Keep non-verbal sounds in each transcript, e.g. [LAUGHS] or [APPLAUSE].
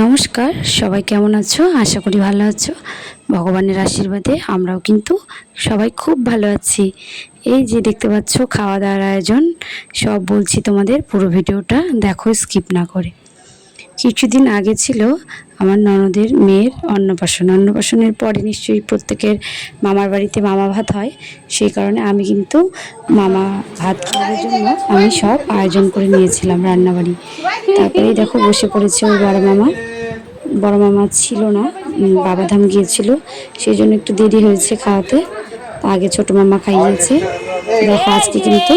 নমস্কার, সবাই কেমন আছো? আশা করি ভালো আছো। ভগবানের আশীর্বাদে আমরাও কিন্তু সবাই খুব ভালো আছি। এই যে দেখতে পাচ্ছ খাওয়া দাওয়ার আয়োজন। সব বলছি তোমাদের, পুরো ভিডিওটা দেখো স্কিপ না করে। কিছুদিন আগে ছিল আমার ননদের মেয়ের অন্নপ্রাশন। অন্নপ্রাশনের পরে নিশ্চয়ই প্রত্যেকের মামার বাড়িতে মামা ভাত হয়। সেই কারণে আমি কিন্তু মামা ভাত খাওয়ার জন্য আমি সব আয়োজন করে নিয়েছিলাম রান্নাবাড়ি। তারপরে দেখো বসে পড়েছে ওই বড় মামা। বড় মামা ছিল না বাবাধাম গিয়েছিল। সেই জন্য একটু দেরি হয়েছে খাওয়াতে। আগে ছোট মামা খাইয়েছে। দেখো আজকে কিন্তু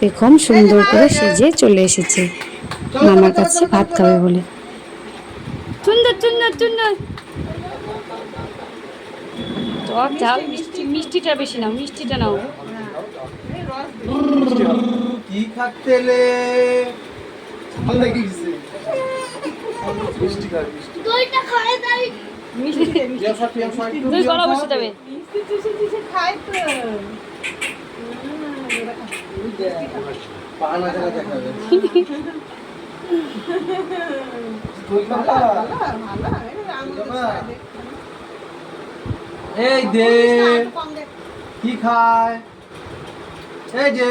বেগম সুন্দর করে সেজে চলে এসেছে। মামার কাছে ভাত খাবে বলে। সুন্দর সুন্দর সুন্দর। টক ঝাল মিষ্টি মিষ্টিটা বেশি নাও মিষ্টিটা নাও। কি মিষ্টি খাই মিষ্টি দইটা খায় তাই মিষ্টি পিয়াসা পিয়াসা একটু দুই গলা বসে যাবে পানা জায়গা দেখাবে তুই খাবা এই দে কি খায় এই যে।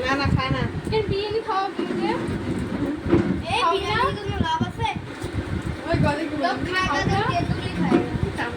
না না খায় না বিরিয়ানি খাওয়া বিরিয়ানি এই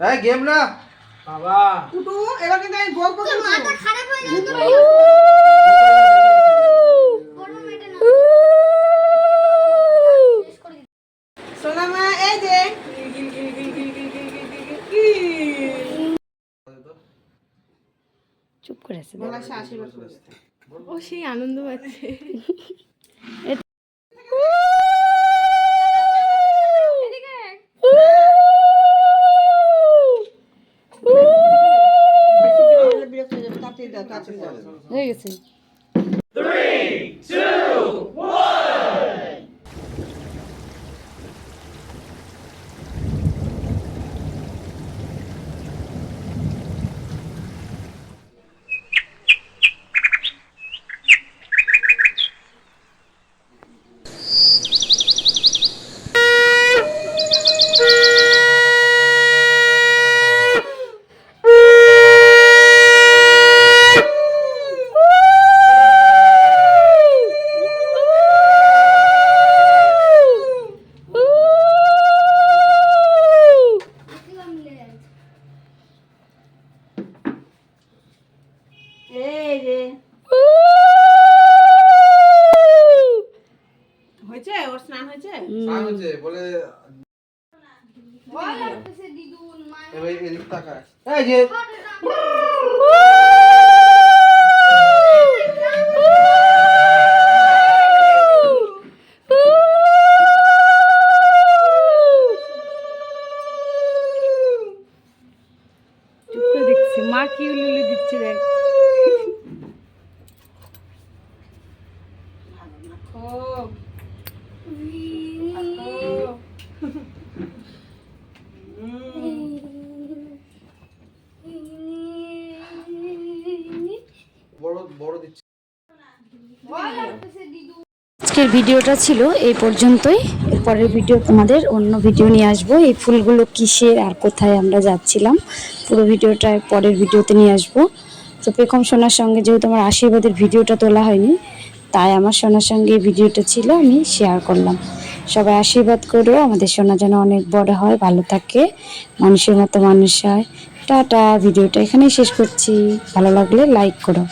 এই গেম না? বাবা। কুটু এবার কিন্তু আমি বল করতে খারাপ হয়ে গেল এই চুপ করে আছে ও সেই আনন্দ পাচ্ছে। [LAUGHS] হয়ে গেছে যে। হয়েছে? ওর স্নান হয়েছে? স্নান হয়েছে বলে বল দিদুন মা। এই যে চুপ করে দেখছে মা কি উলুলু দিচ্ছে দেখ আজকের ভিডিওটা ছিল এই পর্যন্তই। এরপরের ভিডিও তোমাদের অন্য ভিডিও নিয়ে আসব। এই ফুলগুলো কিসের আর কোথায় আমরা যাচ্ছিলাম, পুরো ভিডিওটা পরের ভিডিওতে নিয়ে আসব। তো পেখম সোনার সঙ্গে যেহেতু আমার আশীর্বাদের ভিডিওটা তোলা হয়নি তাই আমার সোনার সঙ্গে ভিডিওটা ছিল, আমি শেয়ার করলাম। সবাই আশীর্বাদ করো, আমাদের সোনা যেন অনেক বড় হয়, ভালো থাকে, মানুষের মতো মানুষ হয়। টাটা, ভিডিওটা এখানেই শেষ করছি। ভালো লাগলে লাইক করো।